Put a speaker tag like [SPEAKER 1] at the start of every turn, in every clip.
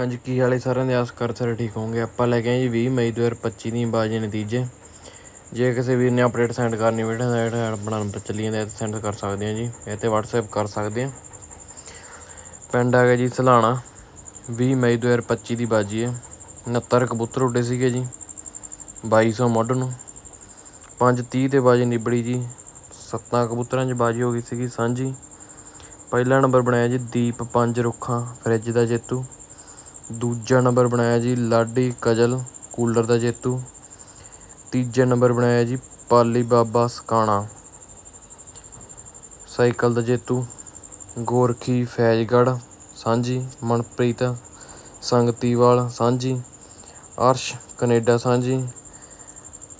[SPEAKER 1] ਹਾਂਜੀ, ਕੀ ਹਾਲੇ ਸਾਰਿਆਂ ਦੇ? ਆਸ ਕਰ ਸਾਰੇ ਠੀਕ ਹੋਣਗੇ। ਆਪਾਂ ਲੈ ਕੇ ਆਏ ਜੀ 20 ਮਈ 2025 ਦੀ ਬਾਜੀ ਨਤੀਜੇ। ਜੇ ਕਿਸੇ ਵੀਰ ਨੇ ਅਪਡੇਟ ਸੈਂਡ ਕਰਨੀ ਵੀਡੀਓ ਦਾ ਆਪਣਾ ਨੰਬਰ ਚੱਲੀ ਜਾਂਦਾ ਤੇ ਸੈਂਡ ਕਰ ਸਕਦੇ ਆ ਜੀ। ਇਹ ਤੇ WhatsApp ਕਰ ਸਕਦੇ ਆ। ਪਿੰਡ ਆ ਗਿਆ ਜੀ ਸਲਾਣਾ। 20 ਮਈ 2025 ਦੀ ਬਾਜੀ ਹੈ। 69 ਕਬੂਤਰ ਉੱਡੇ ਸੀਗੇ ਜੀ। 2200 ਮੁੱਢ ਨੂੰ। 530 ਤੇ ਬਾਜੀ ਨਿਬੜੀ ਜੀ। ਸੱਤਾਂ ਕਬੂਤਰਾਂ 'ਚ ਬਾਜੀ ਹੋ ਗਈ ਸੀਗੀ ਸਾਂਝੀ। ਪਹਿਲਾ ਨੰਬਰ ਬਣਾਇਆ ਜੀ ਦੀਪ ਪੰਜ ਰੁੱਖਾਂ, ਫਰਿੱਜ ਦਾ ਜੇਤੂ। ਦੂਜਾ ਨੰਬਰ ਬਣਾਇਆ ਜੀ ਲਾਡੀ ਕਜਲ, ਕੂਲਰ ਦਾ ਜੇਤੂ। ਤੀਜਾ ਨੰਬਰ ਬਣਾਇਆ ਜੀ ਪਾਲੀ ਬਾਬਾ ਸਕਾਣਾ। ਸਾਈਕਲ ਦਾ ਜੇਤੂ, ਗੋਰਖੀ ਫੈਜਗੜ ਸਾਂਝੀ ਮਨਪ੍ਰੀਤ ਸੰਗਤੀਵਾਲ ਸਾਂਝੀ ਅਰਸ਼, ਕੈਨੇਡਾ ਸਾਂਝੀ,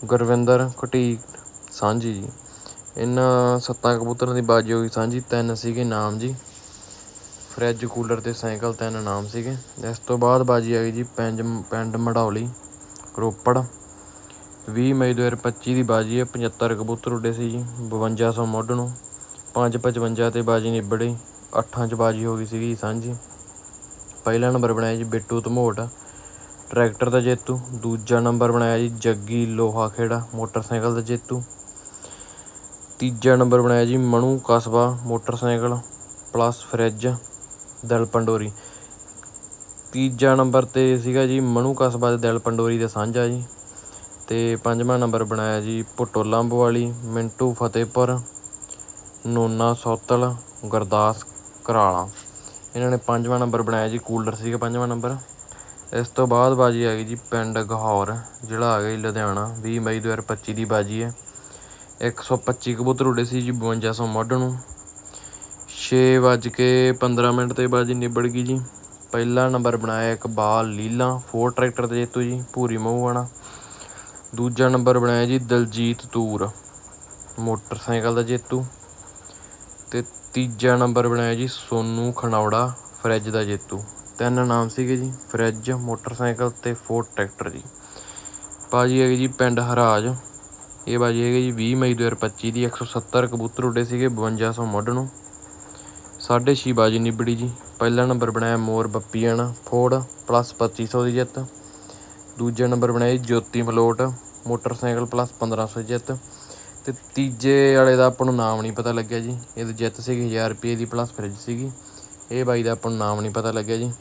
[SPEAKER 1] ਗੁਰਵਿੰਦਰ ਘਟੀਕ, ਸਾਂਝੀ ਜੀ। ਇਹਨਾਂ ਸੱਤਾਂ ਕਬੂਤਰਾਂ ਦੀ ਬਾਜੀ ਹੋਈ ਸਾਂਝੀ, ਤਿੰਨ ਸੀਗੇ ਨਾਮ ਜੀ। ਫਰਿੱਜ ਕੂਲਰ ਤੇ ਸਾਈਕਲ ਤਿੰਨ ਨਾਮ ਸੀਗੇ। ਇਸ ਤੋਂ ਬਾਅਦ ਬਾਜੀ ਆ ਗਈ ਜੀ ਪਿੰਡ ਪਿੰਡ ਮੜੌਲੀ ਰੋਪੜ 20 ਮਈ 2025 ਦੀ ਬਾਜੀ ਹੈ 75 ਕਬੂਤਰ ਉੱਡੇ ਸੀ ਜੀ 5200 ਮੁੱਢ ਨੂੰ। 555 ਤੇ ਬਾਜੀ ਨਿਬੜੀ 8 ਚ ਬਾਜੀ ਹੋ ਗਈ ਸੀਗੀ ਸਾਂਝੀ। ਪਹਿਲਾ ਨੰਬਰ ਬਣਾਇਆ ਜੀ ਬਿੱਟੂ ਧਮੋਟ। ਟਰੈਕਟਰ ਦਾ ਜੇਤੂ। ਦੂਜਾ ਨੰਬਰ ਬਣਾਇਆ ਜੀ ਜੱਗੀ ਲੋਹਾ ਖੇੜਾ ਮੋਟਰਸਾਈਕਲ ਦਾ ਜੇਤੂ। ਤੀਜਾ ਨੰਬਰ ਬਣਾਇਆ ਜੀ ਮਣੂ ਕਸਬਾ, ਮੋਟਰਸਾਈਕਲ, ਪਲੱਸ ਫਰਿੱਜ। ਦਿਲ ਪੰਡੋਰੀ। ਤੀਜਾ ਨੰਬਰ ਤੇ ਸੀਗਾ ਜੀ ਮਨੂ ਕਸਬਾ ਦੇ ਦਿਲ ਪੰਡੋਰੀ ਦੇ ਸਾਂਝਾ ਜੀ। ਤੇ ਪੰਜਵਾਂ ਨੰਬਰ ਬਣਾਇਆ ਜੀ ਭੁੱਟੋ ਲੰਬ ਮਿੰਟੂ ਫਤਿਹਪੁਰ, ਨੋਨਾ ਸੌਤਲ, ਗੁਰਦਾਸ ਕਰਾਲਾ। ਇਹਨਾਂ ਨੇ ਪੰਜਵਾਂ ਨੰਬਰ ਬਣਾਇਆ ਜੀ, ਕੂਲਰ ਸੀਗਾ ਪੰਜਵਾਂ ਨੰਬਰ। ਇਸ ਤੋਂ ਬਾਅਦ ਬਾਜੀ ਆ ਗਈ ਜੀ ਪਿੰਡ ਗਹੌਰ, ਜਿਹੜਾ ਆ ਗਿਆ ਜੀ ਲੁਧਿਆਣਾ 20 ਮਈ 2025 ਦੀ ਬਾਜੀ ਹੈ। 125 ਕਬੂਤਰ ਉਡੇ ਸੀ ਜੀ 5200 ਮੁੱਢ ਨੂੰ। ਛੇ ਵੱਜ ਕੇ 15 ਮਿੰਟ ਤੇ ਬਾਜੀ ਨਿਬੜ ਗਈ ਜੀ। ਪਹਿਲਾ ਨੰਬਰ ਬਣਾਇਆ ਇਕਬਾਲ ਲੀਲਾ, ਫੋਰ ਟਰੈਕਟਰ ਤੇ ਜੇਤੂ ਜੀ ਪੂਰੀ ਮਹੂਆਣਾ ਦੂਜਾ ਨੰਬਰ ਬਣਾਇਆ ਜੀ ਦਲਜੀਤ ਤੂਰ, ਮੋਟਰਸਾਈਕਲ ਦਾ ਜੇਤੂ। ਤੇ ਤੀਜਾ ਨੰਬਰ ਬਣਾਇਆ ਜੀ ਸੋਨੂ ਖਣੌੜਾ ਫਰਿੱਜ ਦਾ ਜੇਤੂ। ਤਿੰਨ ਨਾਮ ਸੀਗੇ ਜੀ, ਫਰਿੱਜ, ਮੋਟਰਸਾਈਕਲ ਤੇ ਫੋਰ ਟਰੈਕਟਰ ਜੀ। ਬਾਜੀ ਹੈਗੀ ਜੀ ਪਿੰਡ ਹਰਾਜ। ਇਹ ਬਾਜੀ ਹੈਗੀ ਜੀ 20 ਮਈ 2025 ਦੀ 170 ਕਬੂਤਰ ਉੱਡੇ ਸੀਗੇ 5200 ਮੁੱਢ ਨੂੰ। ਸਾਢੇ ਛੇ ਬਾਜੀ ਨਿਬੜੀ ਜੀ। ਪਹਿਲਾ ਨੰਬਰ ਬਣਾਇਆ ਮੋਰ ਬੱਪੀਆਣਾ ਫੋੜ, ਪਲੱਸ 2500 ਦੀ ਜਿੱਤ। ਦੂਜਾ ਨੰਬਰ ਬਣਾਇਆ ਜੋਤੀ ਮਲੋਟ, ਮੋਟਰਸਾਈਕਲ ਪਲੱਸ 1500 ਜਿੱਤ। ਤੇ ਤੀਜੇ ਵਾਲੇ ਦਾ ਆਪਾਂ ਨੂੰ ਨਾਮ ਨਹੀਂ ਪਤਾ ਲੱਗਿਆ ਜੀ। ਇਹਦੀ ਜਿੱਤ ਸੀਗੀ 1000 ਰੁਪਏ ਦੀ ਪਲੱਸ ਫ੍ਰਿਜ ਸੀਗੀ। ਇਹ ਬਾਈ ਦਾ ਆਪਾਂ ਨੂੰ ਨਾਮ ਨਹੀਂ ਪਤਾ ਲੱਗਿਆ ਜੀ।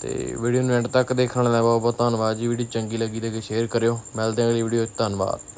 [SPEAKER 1] ਤੇ ਵੀਡੀਓ ਨੂੰ ਐਂਡ ਤੱਕ ਦੇਖਣ ਲਈ ਬਹੁਤ ਬਹੁਤ ਧੰਨਵਾਦ ਜੀ। ਵੀਡੀਓ ਚੰਗੀ ਲੱਗੀ ਤਾਂ ਸ਼ੇਅਰ ਕਰਿਓ। ਮਿਲਦੇ ਹਾਂ ਅਗਲੀ ਵੀਡੀਓ 'ਚ ਧੰਨਵਾਦ।